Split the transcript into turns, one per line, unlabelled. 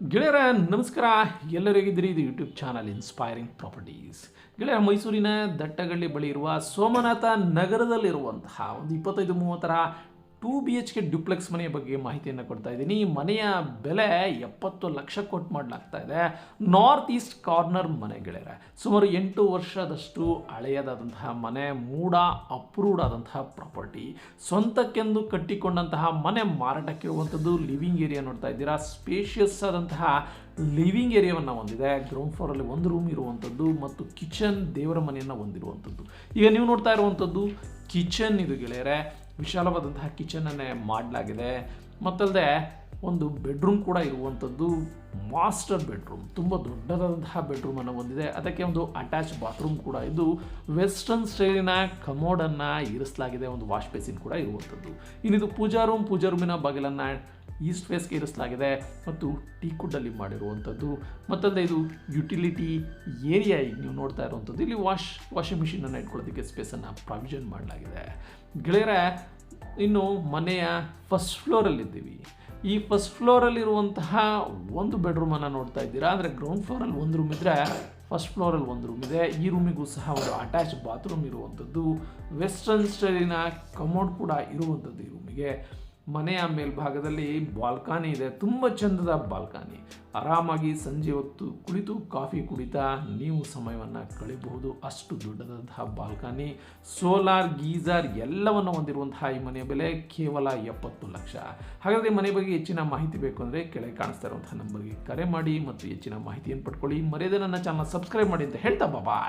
ಗೆಳೆಯರ, ನಮಸ್ಕಾರ. ಎಲ್ಲರಿಗಿದ್ದೀರಿ ಇದು ಯೂಟ್ಯೂಬ್ ಚಾನಲ್ ಇನ್ಸ್ಪೈರಿಂಗ್ ಪ್ರಾಪರ್ಟೀಸ್ ಗೆಳೆಯರ, ಮೈಸೂರಿನ ದಟ್ಟಗಳ್ಳಿ ಬಳಿ ಇರುವ ಸೋಮನಾಥ ನಗರದಲ್ಲಿರುವಂತಹ ಒಂದು ಇಪ್ಪತ್ತೈದು ಮೂವತ್ತರ two B H K duplex ಮನೆಯ ಬಗ್ಗೆ ಮಾಹಿತಿಯನ್ನು ಕೊಡ್ತಾ ಇದ್ದೀನಿ. ಈ ಮನೆಯ ಬೆಲೆ ಎಪ್ಪತ್ತು ಲಕ್ಷ ಕೊಟ್ಟು ಮಾಡಲಾಗ್ತಾ ಇದೆ. ನಾರ್ತ್ ಈಸ್ಟ್ ಕಾರ್ನರ್ ಮನೆ ಗೆಳೆಯರೆ, ಸುಮಾರು ಎಂಟು ವರ್ಷದಷ್ಟು ಹಳೆಯದಾದಂತಹ ಮನೆ, ಮೂಡ ಅಪ್ರೂವ್ಡ್ ಆದಂತಹ ಪ್ರಾಪರ್ಟಿ. ಸ್ವಂತಕ್ಕೆಂದು ಕಟ್ಟಿಕೊಂಡಂತಹ ಮನೆ ಮಾರಾಟಕ್ಕೆ ಇರುವಂಥದ್ದು ಲಿವಿಂಗ್ ಏರಿಯಾ ನೋಡ್ತಾ ಇದ್ದೀರಾ. ಸ್ಪೇಷಿಯಸ್ ಆದಂತಹ ಲಿವಿಂಗ್ ಏರಿಯಾವನ್ನು ಹೊಂದಿದೆ. ಗ್ರೌಂಡ್ ಫ್ಲೋರಲ್ಲಿ ಒಂದು ರೂಮ್ ಇರುವಂಥದ್ದು ಮತ್ತು ಕಿಚನ್ ದೇವರ ಮನೆಯನ್ನು ಹೊಂದಿರುವಂಥದ್ದು. ಈಗ ನೀವು ನೋಡ್ತಾ ಇರುವಂಥದ್ದು ಕಿಚನ್ ಇದು ಗೆಳೆಯರೆ. ವಿಶಾಲವಾದಂತಹ ಕಿಚನನ್ನೇ ಮಾಡಲಾಗಿದೆ. ಮತ್ತಲ್ಲದೆ ಒಂದು ಬೆಡ್ರೂಮ್ ಕೂಡ ಇರುವಂಥದ್ದು ಮಾಸ್ಟರ್ ಬೆಡ್ರೂಮ್ ತುಂಬ ದೊಡ್ಡದಾದಂತಹ ಬೆಡ್ರೂಮನ್ನು ಹೊಂದಿದೆ. ಅದಕ್ಕೆ ಒಂದು ಅಟ್ಯಾಚ್ ಬಾತ್ರೂಮ್ ಕೂಡ ಇದು ವೆಸ್ಟರ್ನ್ ಸ್ಟೈಲಿನ ಕಮೋಡನ್ನು ಇರಿಸಲಾಗಿದೆ, ಒಂದು ವಾಶ್ ಬೇಸಿನ್ ಕೂಡ ಇರುವಂಥದ್ದು ಇನ್ನಿದು ಪೂಜಾ ರೂಮ್ ಪೂಜಾ ರೂಮಿನ ಬಾಗಿಲನ್ನು ಈಸ್ಟ್ ಫೇಸ್ಗೆ ಇರಿಸಲಾಗಿದೆ ಮತ್ತು ಟೀ ಕುಡ್ಡಲ್ಲಿ ಮಾಡಿರುವಂಥದ್ದು. ಮತ್ತೊಂದು ಇದು ಯುಟಿಲಿಟಿ ಏರಿಯಾ ಈಗ ನೀವು ನೋಡ್ತಾ ಇರುವಂಥದ್ದು. ಇಲ್ಲಿ ವಾಶ್ ವಾಷಿಂಗ್ ಮಿಷಿನನ್ನು ಇಟ್ಕೊಳ್ಳೋದಕ್ಕೆ ಸ್ಪೇಸನ್ನು ಪ್ರಾವಿಷನ್ ಮಾಡಲಾಗಿದೆ. ಗೆಳೆಯರೆ, ಇನ್ನು ಮನೆಯ ಫಸ್ಟ್ ಫ್ಲೋರಲ್ಲಿದ್ದೀವಿ ಈ ಫಸ್ಟ್ ಫ್ಲೋರಲ್ಲಿರುವಂತಹ ಒಂದು ಬೆಡ್ರೂಮನ್ನು ನೋಡ್ತಾ ಇದ್ದೀರಾ? ಅಂದರೆ ಗ್ರೌಂಡ್ ಫ್ಲೋರಲ್ಲಿ ಒಂದು ರೂಮ್ ಇದ್ದರೆ ಫಸ್ಟ್ ಫ್ಲೋರಲ್ಲಿ ಒಂದು ರೂಮ್ ಇದೆ. ಈ ರೂಮಿಗೂ ಸಹ ಒಂದು ಅಟ್ಯಾಚ್ ಬಾತ್ರೂಮ್ ಇರುವಂಥದ್ದು. ವೆಸ್ಟರ್ನ್ ಸ್ಟೈಲಿನ ಕಮೋಡ್ ಕೂಡ ಇರುವಂಥದ್ದು ಈ ರೂಮಿಗೆ ಮನೆಯ ಮೇಲ್ಭಾಗದಲ್ಲಿ ಬಾಲ್ಕನಿ ಇದೆ. ತುಂಬ ಚಂದದ ಬಾಲ್ಕನಿ. ಆರಾಮಾಗಿ ಸಂಜೆ ಹೊತ್ತು ಕುಳಿತು ಕಾಫಿ ಕುಡಿತಾ ನೀವು ಸಮಯವನ್ನು ಕಳೆಯಬಹುದು. ಅಷ್ಟು ದೊಡ್ಡದಂತಹ ಬಾಲ್ಕನಿ. ಸೋಲಾರ್, ಗೀಸರ್ ಎಲ್ಲವನ್ನು ಹೊಂದಿರುವಂತಹ ಈ ಮನೆಯ ಬೆಲೆ ಕೇವಲ ಎಪ್ಪತ್ತು ಲಕ್ಷ. ಹಾಗಾದರೆ ಮನೆ ಬಗ್ಗೆ ಹೆಚ್ಚಿನ ಮಾಹಿತಿ ಬೇಕು ಅಂದರೆ ಕೆಳಗೆ ಕಾಣಿಸ್ತಾ ಇರುವಂತಹ ನಂಬರ್ಗೆ ಕರೆ ಮಾಡಿ ಮತ್ತು ಹೆಚ್ಚಿನ ಮಾಹಿತಿಯನ್ನು ಪಡ್ಕೊಳ್ಳಿ. ಮರ್ಯಾದೆ ನನ್ನ ಚಾನಲ್ ಸಬ್ಸ್ಕ್ರೈಬ್ ಮಾಡಿ ಅಂತ ಹೇಳ್ತಾ ಬಾಬಾ.